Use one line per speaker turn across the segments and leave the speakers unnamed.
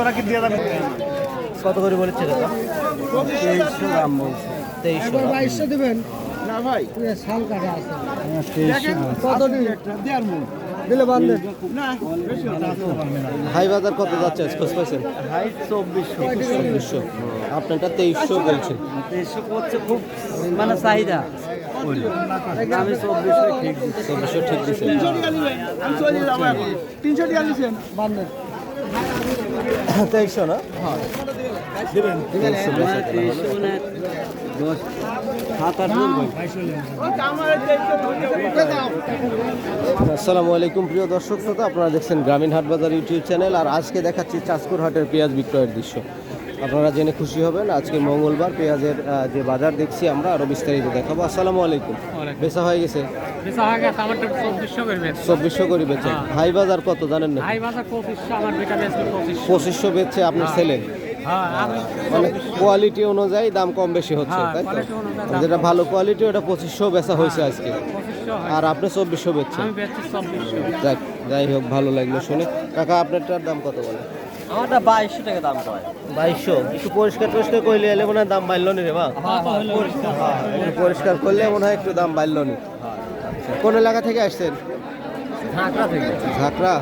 করা কি দিয়ে যাবে?
কত করে বলেছে দাদা?
তেইশশো দাম বলছে।
তেইশশো
বাইশশো দেবেন?
না ভাই।
শাল কাটা আছে।
তেইশশো
কত দিলে বান্ধে
না বেশি না।
হাই বাজার কত যাচ্ছে খোঁজ পাইছেন?
হাইট চব্বিশশো।
চব্বিশশো। আপনারটা তেইশশো বলছে।
তেইশশো করছে খুব মানে চাহিদা। আমি চব্বিশশো ঠিক
চব্বিশশো ঠিক দিচ্ছে।
আমি চলে যাব এখন। তিনশো টাকা দিচ্ছেন
বান্ধে
আসসালামু আলাইকুম প্রিয় দর্শক শ্রোতা, আপনারা দেখছেন গ্রামীণ হাট বাজার ইউটিউব চ্যানেল, আর আজকে দেখাচ্ছি চাঁচকুর হাটের পেঁয়াজ বিক্রয়ের দৃশ্য। আপনারা জেনে খুশি হবেন আজকে মঙ্গলবার পেঁয়াজের যে বাজার দেখছি আমরা আরও বিস্তারিত দেখাবো। আসসালামু আলাইকুম। বেচা হয়ে গেছে?
হয়ে চব্বিশশো
করে বেচে। হাই বাজার কত জানেন না
পঁচিশশো
বেচছে আপনার ছেলে?
হ্যাঁ
মানে কোয়ালিটি অনুযায়ী দাম কম বেশি হচ্ছে
হ্যাঁ,
তাই তো? যেটা ভালো কোয়ালিটি ওটা পঁচিশশো বেচা হয়েছে আজকে। আর আপনি চব্বিশশো বেচছেন? যাই হোক ভালো লাগল শুনে। কাকা আপনারটার দাম কত বলে?
আমারটা বাইশশো টাকা দাম কয়।
বাইশশো? একটু পরিষ্কার টরিষ্কার করলে এলে মনে হয় দাম বাড়লো নি রে মা। একটু পরিষ্কার করলে মনে হয় একটু দাম বাড়লো নি। আচ্ছা কোন এলাকা থেকে আসছেন?
ঢাকা থেকে।
ঝাঁকড়া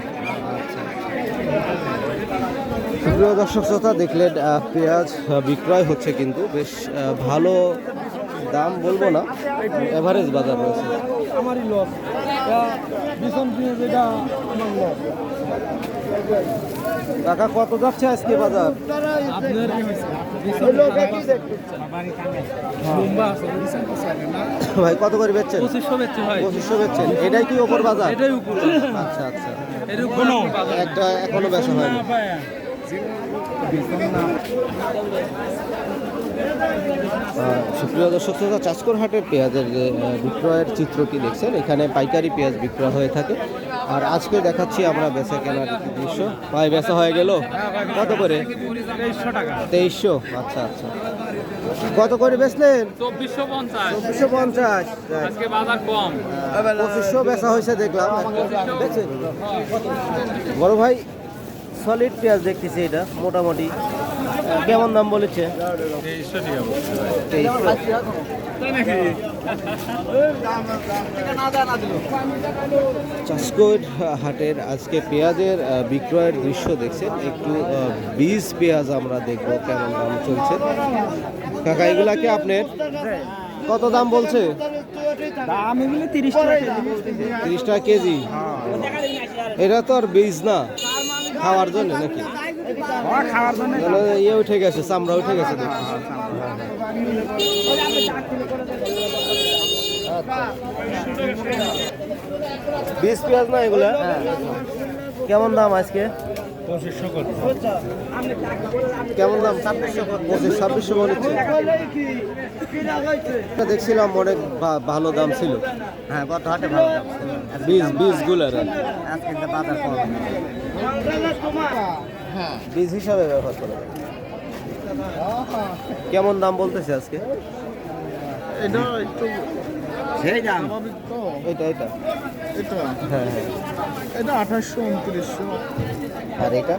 আচ্ছা দর্শক শ্রোতা দেখলেন পেঁয়াজ বিক্রয় হচ্ছে কিন্তু। বেশ ভালো দাম বলব না। এভারেজ বাজার রয়েছে।
আমারই লস ভীষণ প্রিয় যেটা আমার লস
টাকা কত যাচ্ছে আজকে বাজার?
আপনার কি হয়েছে
ভাই কত করে বেচছেন?
পঁচিশশো বেচছি
বেচছেন। এটাই কি ওপর বাজার?
এটাই উপর
আচ্ছা আচ্ছা। একটা এখনও বেচা হয়নি। সুপ্রিয় দর্শক শ্রোতা চাষকর হাটের পেঁয়াজের বিক্রয়ের চিত্রটি দেখছেন? এখানে পাইকারি পেঁয়াজ বিক্রয় হয়ে থাকে। আর আজকে দেখাচ্ছি আমরা বেচা কেনার দৃশ্য। ভাই বেচা হয়ে গেল? কত করে?
তেইশশো?
আচ্ছা আচ্ছা। কত করে বেচলেন?
চব্বিশশো পঞ্চাশ।
চব্বিশশো পঞ্চাশ
আজকে বাজার কম।
পঁচিশশো বেচা হয়েছে দেখলাম। বড় ভাই সলিড পেঁয়াজ দেখতেছি এটা মোটামুটি। কেমন দাম বলেছে?
তেইশশো।
চাষকোট হাটের আজকে পেঁয়াজের বিক্রয়ের দৃশ্য দেখছেন। একটু বীজ পেঁয়াজ আমরা দেখব কেমন দাম চলছে। কাকা এগুলা কি আপনার কত দাম বলছে?
দাম এগুলো তিরিশ টাকা
তিরিশ টাকা কেজি? এটা তো আর বীজ না খাওয়ার জন্য নাকি? ইয়ে উঠে গেছে চামড়া উঠে গেছে। বীজ পেঁয়াজ না এগুলা? কেমন দাম আজকে? কেমন দাম? পঁচিশ ছাব্বিশশো মনে হচ্ছে দেখছিলাম অনেক ভালো দাম ছিল।
হ্যাঁ গত হাটে ভালো দাম
বীজ বীজগুলার।
আজকে বাজার
বীজ হিসাবে ব্যবহার করা যায়। কেমন দাম বলতেছে আজকে?
এটা একটু সেই দাম।
এটা এটা।
এটা?
হ্যাঁ হ্যাঁ।
এটা আঠাশশো উনত্রিশশো।
আর এটা?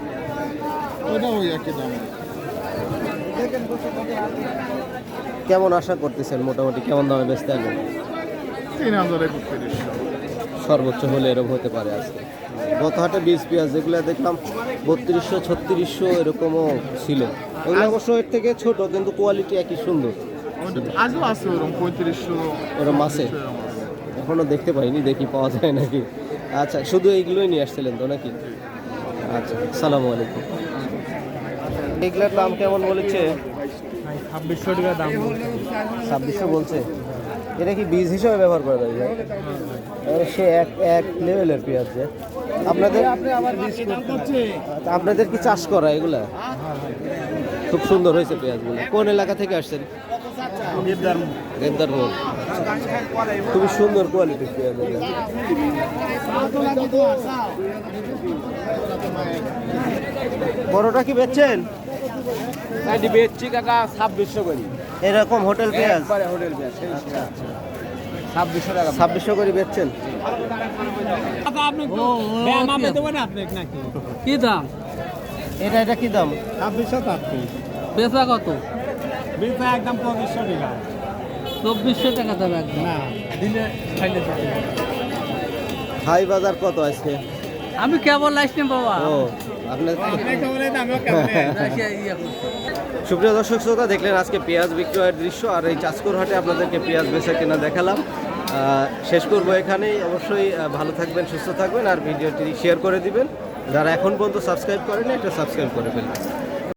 ওটা ওই একই দাম।
কেমন আশা করতেছেন মোটামুটি? কেমন দামে বেচতে হবে
তিন হাজার একত্রিশশো
সর্বোচ্চ হলে এরকম হতে পারে আজকে। গত হাটে বীজ পেঁয়াজ যেগুলো দেখলাম বত্রিশশো ছত্রিশশো এরকমও ছিল। ওগুলো অবশ্য এর থেকে ছোট কিন্তু কোয়ালিটি একই সুন্দর।
আজও আছে ওরকম পঁয়ত্রিশশো
ওরকম আছে? এখনও দেখতে পাইনি দেখি পাওয়া যায় নাকি। আচ্ছা শুধু এইগুলোই নিয়ে আসছিলেন তো নাকি? আচ্ছা সালামু আলাইকুম। এগুলোর দাম কেমন বলেছে?
ছাব্বিশশো টাকা দাম
ছাব্বিশশো বলছে? এটা কি বীজ হিসাবে ব্যবহার করা যায়? সে এক এক লেভেলের পেঁয়াজ যে। আপনাদের? আচ্ছা, আপনাদের কি চাষ করা এগুলা? খুব সুন্দর হয়েছে পেঁয়াজগুলো। কোন এলাকা থেকে আসছেন? দেবদার মোড়। খুবই সুন্দর কোয়ালিটির পেঁয়াজ বড়টা কি বেচছেন?
বেচছি কাকা ছাব্বিশশো করি।
এরকম হোটেল পেঁয়াজ?
হোটেল পেঁয়াজ।
আচ্ছা আচ্ছা।
ছাব্বিশশো টাকা।
ছাব্বিশশো করে বেচছেন?
নাকি? কি দাম?
এটা এটা কি দাম?
ছাব্বিশশো
বেচা কত?
বিলটা একদম পঁচিশশো টাকা।
চব্বিশশো টাকা দেবে একদম।
না
দিলে খাইলে
হাই বাজার কত আজকে?
আমি কেবল আসলাম বাবা।
ও। আপনার। সুপ্রিয় দর্শক শ্রোতা দেখলেন আজকে পেঁয়াজ বিক্রয়ের দৃশ্য আর এই চাষকর হাটে আপনাদেরকে পেঁয়াজ বেচা কেনা দেখালাম। শেষ করব এখানেই। অবশ্যই ভালো থাকবেন সুস্থ থাকবেন আর ভিডিওটি শেয়ার করে দিবেন। যারা এখন পর্যন্ত সাবস্ক্রাইব করেনি এটা সাবস্ক্রাইব করে ফেলবেন।